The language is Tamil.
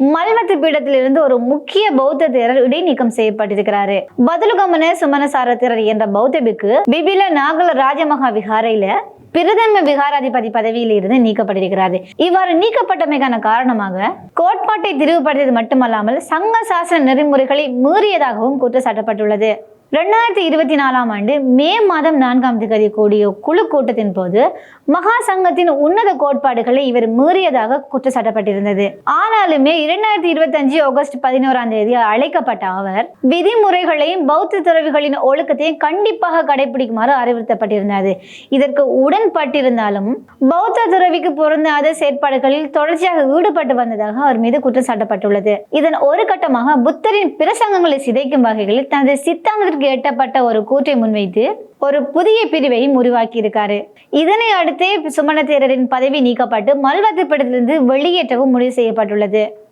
மல்வத்து பீடத்திலிருந்து ஒரு முக்கிய பௌத்த தேரர் இடைநீக்கம் செய்யப்பட்டிருக்கிறாரு. பதிலுகமன சுமனசார தேரர் என்ற பௌத்த பிக்கு பிபில நாகல ராஜமகா விகாரையில பிரதம விகாராதிபதி பதவியில் இருந்து நீக்கப்பட்டிருக்கிறாரு. இவ்வாறு நீக்கப்பட்டமைக்கான காரணமாக கோட்பாட்டை திரிவுபடுத்தியது மட்டுமல்லாமல் சங்க சாசன நெறிமுறைகளை மீறியதாகவும் குற்றம் சாட்டப்பட்டுள்ளது ரெண்டாயிரத்தி இருபத்தி நாலாம் ஆண்டு மே மாதம் நான்காம் தேதி கூடிய குழு கூட்டத்தின் போது மகா சங்கத்தின் உன்னத கோட்பாடுகளை இவர் மீறியதாக குற்றம் சாட்டப்பட்டிருந்தது ஆனாலுமே இரண்டாயிரத்தி இருபத்தஞ்சு ஆகஸ்ட் பதினோராம் தேதி அழைக்கப்பட்ட அவர் விதிமுறைகளையும் பௌத்த துறவிகளின் ஒழுக்கத்தையும் கண்டிப்பாக கடைபிடிக்குமாறு அறிவுறுத்தப்பட்டிருந்தது இதற்கு உடன்பட்டிருந்தாலும் பௌத்த துறவிக்கு பொருந்தாத செயற்பாடுகளில் தொடர்ச்சியாக ஈடுபட்டு வந்ததாக அவர் மீது குற்றம் சாட்டப்பட்டுள்ளது இதன் ஒரு கட்டமாக புத்தரின் பிரசங்கங்களை சிதைக்கும் வகைகளில் தனது சித்தாந்தத்திற்கு எட்டப்பட்ட ஒரு கூற்றை முன்வைத்து ஒரு புதிய பிரிவையும் உருவாக்கி இருக்காரு இதனை அடுத்தே சுமண தேரரின் பதவி நீக்கப்பட்டு மல்வத்துப்படத்திலிருந்து வெளியேற்றவும் முடிவு செய்யப்பட்டுள்ளது.